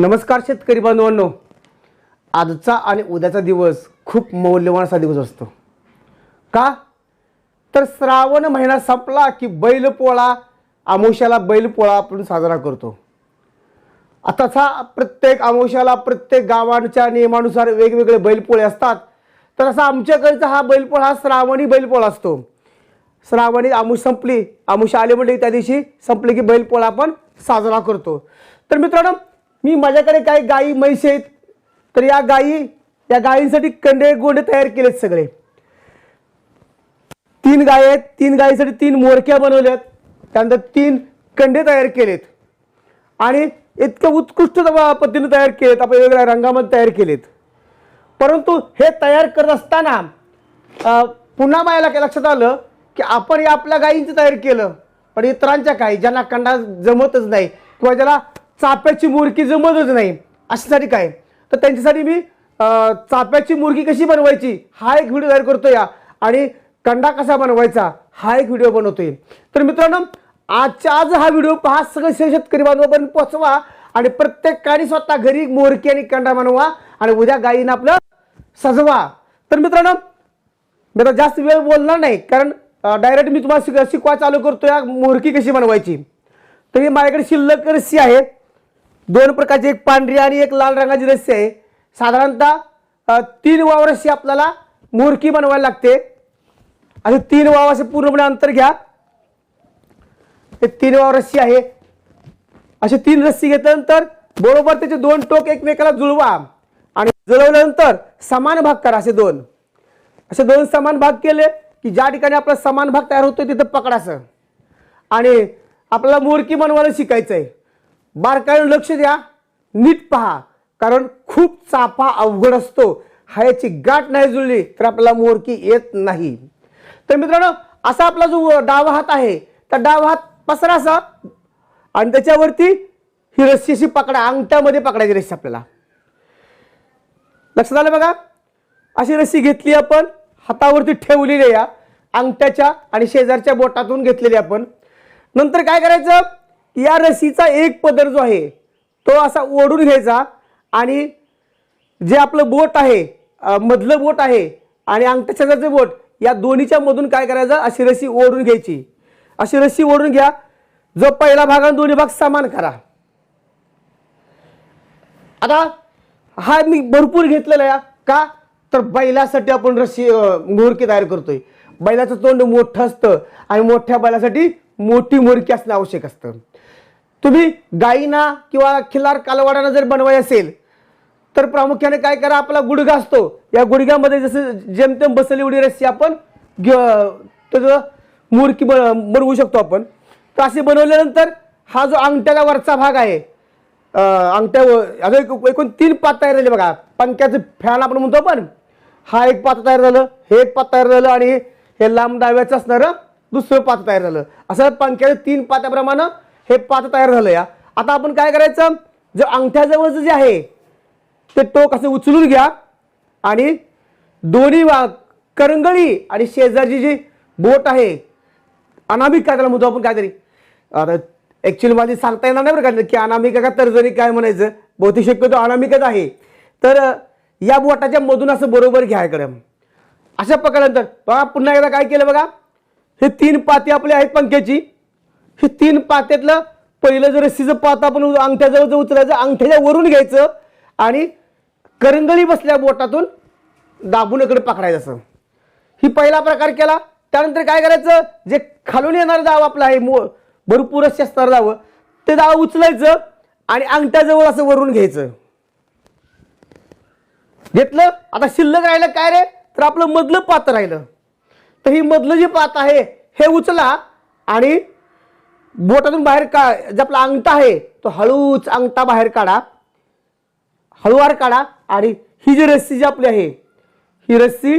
नमस्कार शेतकरी बांधवांनो. आजचा आणि उद्याचा दिवस खूप मौल्यवान असा दिवस असतो. का? तर श्रावण महिना संपला की बैलपोळा आमुष्याला बैलपोळा आपण साजरा करतो. आताचा प्रत्येक आमुष्याला प्रत्येक गावांच्या नियमानुसार वेगवेगळे बैलपोळे असतात. तर असा आमच्याकडचा हा बैलपोळा हा श्रावणी बैलपोळा असतो. श्रावणी आमुष संपली आमुष आले म्हणजे त्या दिवशी संपली की बैलपोळा आपण साजरा करतो. तर मित्रांनो मी माझ्याकडे काही गायी म्हैस आहेत तर या गायी या गायींसाठी कंडे गोंडे तयार केलेत सगळे. तीन गाय आहेत तीन गायीसाठी तीन मोरक्या बनवल्यात. त्यानंतर तीन कंडे तयार केलेत. आणि इतकं उत्कृष्ट पद्धतीने तयार केलेत आपण वेगवेगळ्या रंगामध्ये तयार केलेत. परंतु हे तयार करत असताना अ, पुन्हा मला लक्षात आलं की आपण हे आपल्या गायींचं तयार केलं पण इतरांच्या काही ज्यांना कंडा जमतच नाही किंवा ज्याला चाप्याची मुरकी जमतच नाही अशासाठी काय? तर त्यांच्यासाठी मी चाप्याची मुरकी कशी बनवायची हा एक व्हिडिओ तयार करतो या. आणि कंडा कसा बनवायचा हा एक व्हिडिओ बनवतोय. तर मित्रांनो आजच्या आज हा व्हिडिओ पहा सगळे शेतकरी बांधवापर्यंत पोहोचवा आणि प्रत्येकाने स्वतः घरी मोरकी आणि कंडा बनवा आणि उद्या गायीनं आपलं सजवा. तर मित्रांनो मी आता जास्त वेळ बोलणार नाही कारण डायरेक्ट मी तुम्हाला शिक शिकवा चालू करतो या मोरकी कशी बनवायची. तर ही माझ्याकडे शिल्लक रस्सी आहे. दोन प्रकारची एक पांढरी आणि एक लाल रंगाची रस्सी आहे. साधारणतः तीन वाव रस्सी आपल्याला मोरकी बनवायला लागते. आणि तीन वाव असे पूर्णपणे अंतर घ्या. हे तीन वाव रस्सी आहे. असे तीन रस्सी घेतल्यानंतर बरोबर त्याचे दोन टोक एकमेकाला जुळवा आणि जुळवल्यानंतर समान भाग करा असे दोन. असे दोन समान भाग केले की ज्या ठिकाणी आपला समान भाग तयार होतो तिथं पकडायचं आणि आपल्याला मोरकी बनवायला शिकायचं आहे बारकाईनं लक्ष द्या. नीट पहा. कारण खूप चाफा अवघड असतो. हायची गाठ नाही जुळली तर आपल्याला मोरकी येत नाही. तर मित्रांनो असा आपला जो डावा हात आहे त्या डावा हात पसरा असा. आणि त्याच्यावरती ही रस्सी अशी पकडा अंगठ्यामध्ये पकडायची रस्सी आपल्याला. लक्षात आलं बघा? अशी रस्सी घेतली आपण हातावरती ठेवलेली या. अंगठ्याच्या आणि शेजारच्या बोटातून घेतलेली आपण. नंतर काय करायचं? या रस्सीचा एक पदर जो आहे तो असा ओढून घ्यायचा आणि जे आपलं बोट आहे मधलं बोट आहे आणि अंगठ्या बोट या दोन्हीच्या मधून काय करायचं अशी रस्सी ओढून घ्यायची. अशी रस्सी ओढून घ्या. जो पहिला भाग आणि दोन्ही भाग समान करा. आता हा मी भरपूर घेतलेला आहे का? तर बैलासाठी आपण रस्सी अं, मोरकी तयार करतोय. बैलाचं तोंड मोठं असतं आणि मोठ्या बैलासाठी मोठी मोरकी असणं आवश्यक असतं. तुम्ही गाईना किंवा खिलार कालवाडाना जर बनवायचं असेल तर प्रामुख्याने काय करा आपला गुडघा असतो. या गुडघ्यामध्ये जसं जेमतेम बसली एवढी रस्सी आपण त्याचं मुरकी बन बनवू शकतो आपण. तर असे बनवल्यानंतर हा जो अंगठ्याला वरचा भाग आहे अंगठ्या अगं अजून एक- एकूण तीन पात तयार झाले बघा. पंख्याचं फॅन आपण म्हणतो आपण. हा एक पात तयार झालं हे एक पात तयार झालं आणि हे लांब डाव्याचं असणारं दुसरं पात तयार झालं. असं पंख्याचं तीन पात्याप्रमाणे हे पात तयार झालं या. आता आपण काय करायचं? जे अंगठ्याजवळचं जे आहे ते टोक असं उचलून घ्या आणि दोन्ही वा- करंगळी आणि शेजारची जी बोट आहे अनामिक काय त्याला म्हणतो आपण काहीतरी? आता ॲक्च्युली माझी सांगता येणार नाही बरं का की अनामिका का तर्जनी काय म्हणायचं? बहुतेक शक्यतो अनामिकच आहे. तर या बोटाच्या मधून असं बरोबर घ्या इकडे. अशा प्रकारानंतर बघा पुन्हा एकदा काय केलं बघा? हे तीन पाती आपली आहेत पंख्याची. हे तीन पात्यातलं पहिलं जर रस्सीचं पात आपण अंगठ्याजवळ जर उचलायचं अंगठ्याच्या वरून घ्यायचं आणि करंगळी बसल्या बोटातून दाबून इकडे पकडायचं. असं ही पहिला प्रकार केला. त्यानंतर काय करायचं? जे खालून येणारं दाव आपलं आहे मो भरपूर असे असणारं दावं ते दाव उचलायचं आणि अंगठ्याजवळ असं वरून घ्यायचं. घेतलं? आता शिल्लक राहिलं काय रे? तर आपलं मधलं पात राहिलं. तर ही मधलं जे पात आहे हे उचला आणि बोटातून बाहेर का जे आपला अंगठा आहे तो हळूच अंगठा बाहेर काढा. हळूवार काढा आणि ही जी रस्सी जी आपली आहे ही रस्सी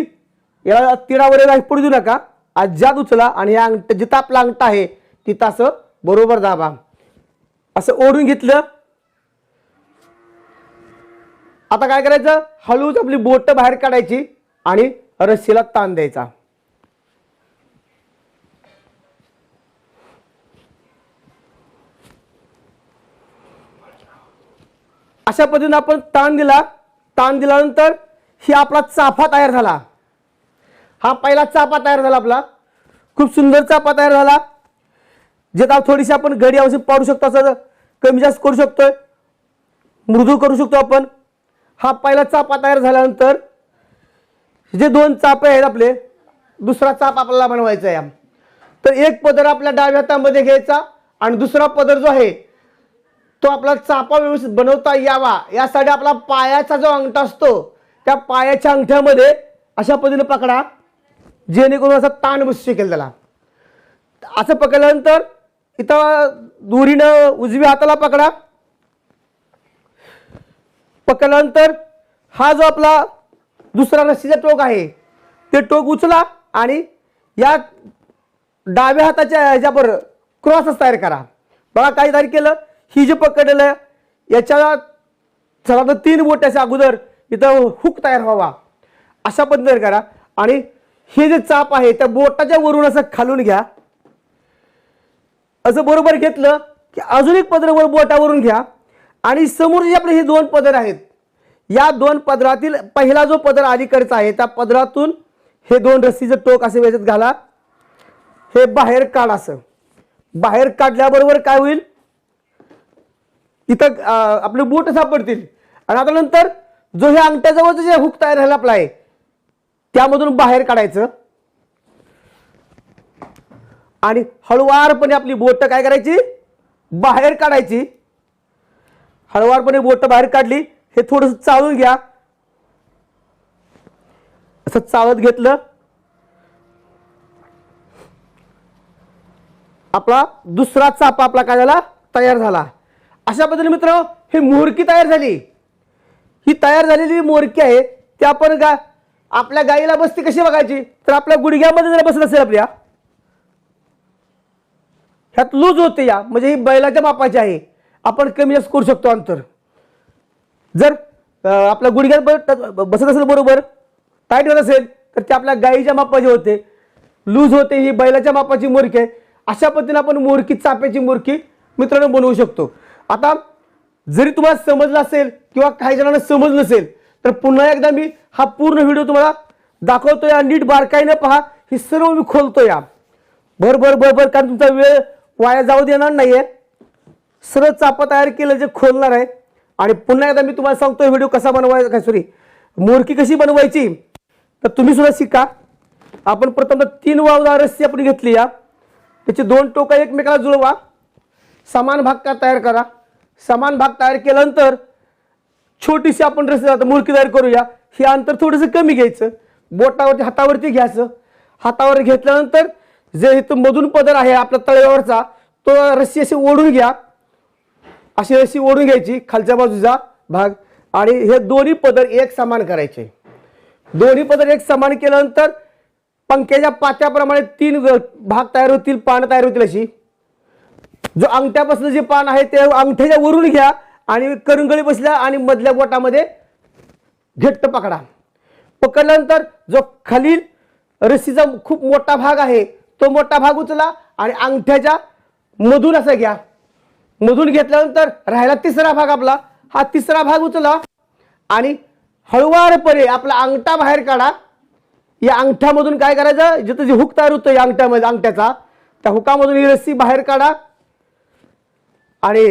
याला तीरावर पडू देऊ नका. अज्जात उचला आणि या अंगठा जिथं आपला अंगठा आहे तिथं असं बरोबर दाबा. असं ओढून घेतलं. आता काय करायचं? हळूच आपली बोट बाहेर काढायची आणि रस्सीला ताण द्यायचा. अशा पद्धतीनं आपण ताण दिला. ताण दिल्यानंतर ही आपला चाफा तयार झाला. हा पहिला चापा तयार झाला आपला. खूप सुंदर चापा तयार झाला. ज्यात थोडीशी आपण घडी औषध पाडू शकतो असं कमी जास्त करू शकतोय. मृदू करू शकतो आपण. हा पहिला चापा तयार झाल्यानंतर जे दोन चापे आहेत आपले दुसरा चाप आपल्याला बनवायचा आहे. तर एक पदर आपल्या डाव्या हातामध्ये घ्यायचा आणि दुसरा पदर जो आहे तो आपला चापा व्यवस्थित बनवता यावा. यासाठी आपला पायाचा जो अंगठा असतो त्या पायाच्या अंगठ्यामध्ये अशा पद्धतीने पकडा जेणेकरून असा ताण बसू शकेल त्याला. असं पकडल्यानंतर इथं दोरीनं उजव्या हाताला पकडा. पकडल्यानंतर हा जो आपला दुसरा रस्सीचा टोक आहे ते टोक उचला आणि या डाव्या हाताच्या ह्याच्यावर क्रॉसच तयार करा. बघा काय तयार केलं. ही जे पकडलेलं आहे याच्या चला तर तीन बोट्याच्या अगोदर इथं हुक तयार व्हावा. अशा पद्धतीने करा. आणि हे जे चाप आहे त्या बोटाच्या वरून असं खालून घ्या. असं बरोबर घेतलं की अजून एक पदर वर बोटावरून घ्या. आणि समोर जे आपले हे दोन पदर आहेत या दोन पदरातील पहिला जो पदर अलीकडचा आहे त्या पदरातून हे दोन रस्सीचं टोक असे वेचत घाला. हे बाहेर काढ असं. बाहेर काढल्याबरोबर काय होईल? इथं आपले बोट सापडतील. आणि आता नंतर जो हे अंगठ्याजवळचं जे हुक तयार झाला आपला आहे त्यामधून बाहेर काढायचं. आणि हळुवारपणे आपली बोट काय करायची? बाहेर काढायची. हळुवारपणे बोट बाहेर काढली हे थोडस चाळून घ्या. असं चालत घेतलं. आपला दुसरा चापा आपला काय झाला? तयार झाला. अशा पद्धतीने मित्र ही मोरकी तयार झाली. ही तयार झालेली मोरकी आहे ती आपण गा आपल्या गाईला बसती कशी बघायची? तर आपल्या गुडघ्यामध्ये जर बसत असेल आपल्या ह्यात लूज होते या. म्हणजे ही बैलाच्या मापाची आहे. आपण कमी जास्त करू शकतो अंतर. जर आपल्या गुडघ्यात बसत असेल बरोबर टाईट होत असेल तर ते आपल्या गाईच्या मापाचे होते. लूज होते ही बैलाच्या मापाची मोरकी आहे. अशा पद्धतीने आपण मोरकी चाप्याची मोरकी मित्रांनो बनवू शकतो. आता जरी तुम्हाला समजलं असेल किंवा काही जणांना समज नसेल तर पुन्हा एकदा मी हा पूर्ण व्हिडिओ तुम्हाला दाखवतो या नीट बारकाईनं पहा. हे सर्व मी खोलतो या. भर भर भर भर कारण तुमचा वेळ वाया जाऊ देणार नाहीये. सरळ चापा तयार केलं जे खोलणार आहे. आणि पुन्हा एकदा मी तुम्हाला सांगतो व्हिडिओ कसा बनवायचा काय सॉरी मोरकी कशी बनवायची तर तुम्ही सुद्धा शिका. आपण प्रथम तीन वावदार रस्सी आपण घेतली या. त्याचे दोन टोका एकमेकाला जुळवा. समान भाग का तयार करा. समान भाग तयार केल्यानंतर छोटीशी आपण रस्सी आता मुळकी तयार करूया. हे अंतर थोडंसं कमी घ्यायचं. बोटावरती हातावरती घ्यायचं. हातावर घेतल्यानंतर जे इथं मधून पदर आहे आपल्या तळव्यावरचा तो रस्सी अशी ओढून घ्या. अशी रस्सी ओढून घ्यायची खालच्या बाजूचा भाग. आणि हे दोन्ही पदर एक समान करायचे. दोन्ही पदर एक समान केल्यानंतर पंख्याच्या पात्याप्रमाणे तीन भाग तयार होतील पानं तयार होतील अशी. जो अंगठ्यापासून जे पान आहे ते अंगठ्याच्या वरून घ्या आणि करंगळी बसल्या आणि मधल्या बोटामध्ये घट्ट पकडा. पकडल्यानंतर जो खालील रस्सीचा खूप मोठा भाग आहे तो मोठा भाग उचला आणि अंगठ्याच्या मधून असं घ्या. मधून घेतल्यानंतर राहिला तिसरा भाग आपला. हा तिसरा भाग उचला आणि हळुवारपणे आपला अंगठा बाहेर काढा. या अंगठ्यामधून काय करायचं? जिथं जे हुक तयार होतं या अंगठ्यामध्ये अंगठ्याचा त्या हुकामधून ही रस्सी बाहेर काढा. आणि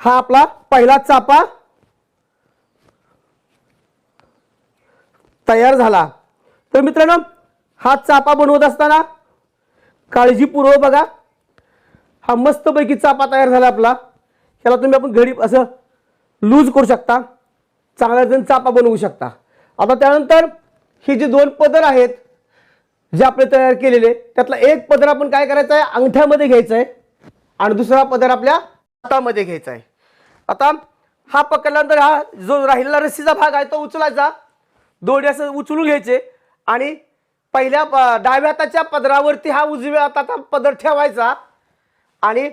हा आपला पहिला चापा तयार झाला. तर मित्रांनो हा चापा बनवत असताना काळजीपूर्वक बघा. हा मस्तपैकी चापा तयार झाला आपला. ह्याला तुम्ही आपण घडी असं लूज करू शकता. चांगल्या जण चापा बनवू शकता. आता त्यानंतर हे जे दोन पदर आहेत जे आपले तयार केलेले त्यातला एक पदर आपण काय करायचं आहे अंगठ्यामध्ये घ्यायचं आहे आणि दुसरा पदर आपल्या हातामध्ये घ्यायचा आहे. आता हा पकडल्यानंतर हा जो राहिलेला रस्सीचा भाग आहे तो उचलायचा. दोडी असं उचलून घ्यायचे. आणि पहिल्या प- डाव्या हाताच्या पदरावरती हा उजव्या हाताचा पदर ठेवायचा. आणि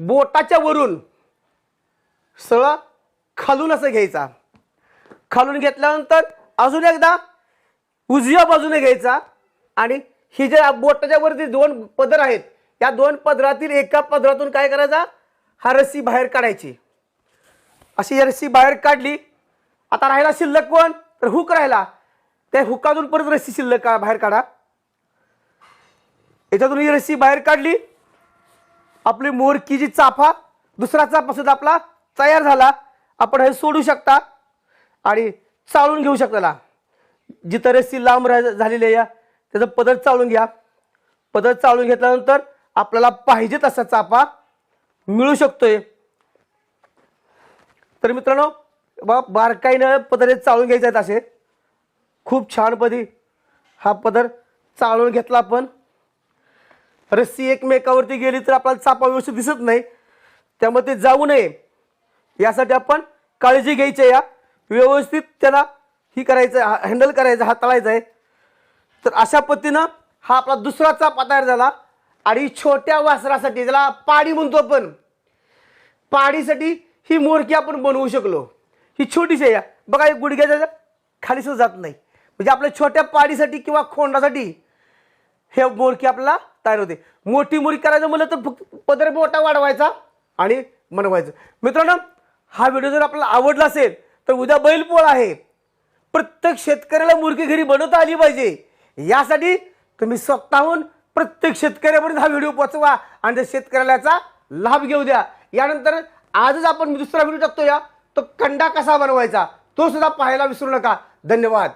बोटाच्या वरून सरळ खालून असं घ्यायचा. खालून घेतल्यानंतर अजून एकदा उजव्या बाजूने घ्यायचा. आणि ही जे बोटाच्या वरती दोन पदर आहेत या दोन पदरातील एका पदरातून काय करायचा? हा रस्सी बाहेर काढायची. अशी रस्सी बाहेर काढली. आता राहिला शिल्लक कोण? तर हुक राहिला. त्या हुकातून परत रस्सी शिल्लक का बाहेर काढा. याच्यातून ही रस्सी बाहेर काढली. आपली मोरकी जी चाफा दुसरा चाफा सुद्धा आपला तयार झाला. आपण हे सोडू शकता आणि चाळून घेऊ शकता जिथं रस्सी लांब राह- झालेली आहे त्याचं पदर चाळून घ्या. पदर चाळून घेतल्यानंतर आपल्याला पाहिजे तसा चाफा मिळू शकतोय. तर मित्रांनो बा बारकाईनं पदर चाळून घ्यायचे आहेत असे. खूप छानपदी हा पदर चाळून घेतला आपण. रस्सी एकमेकावरती गेली तर आपल्याला चापा व्यवस्थित दिसत नाही. त्यामुळे ते जाऊ नये. यासाठी आपण काळजी घ्यायची आहे या. व्यवस्थित त्याला ही करायचं हँडल करायचं हाताळायचं आहे. तर अशा पद्धतीनं हा आपला दुसरा चापा तयार झाला. आणि छोट्या वासरासाठी ज्याला पाडी म्हणतो आपण. पाडीसाठी ही मोरकी आपण बनवू शकलो. ही छोटीशी आहे. या. बघा एक गुडघ्याच्या खाली सुद्धा जात नाही. म्हणजे आपल्या छोट्या पाडीसाठी किंवा खोंडासाठी हे मोरकी आपल्याला तयार होते. मोठी मोरकी करायचं म्हणलं तर फक्त पदर मोठा वाढवायचा आणि बनवायचं. मित्रांनो हा व्हिडिओ जर आपल्याला आवडला असेल तर उद्या बैलपोळ आहे. प्रत्येक शेतकऱ्याला मुरकी घरी बनवता आली पाहिजे. यासाठी तुम्ही स्वतःहून प्रत्येक शेतकऱ्यापर्यंत हा व्हिडिओ पोचवा आणि त्या शेतकऱ्याला याचा लाभ घेऊ द्या. यानंतर आजच आपण दुसरा व्हिडिओ टाकतो या तो कंडा कसा बनवायचा तो सुद्धा पाहायला विसरू नका. धन्यवाद.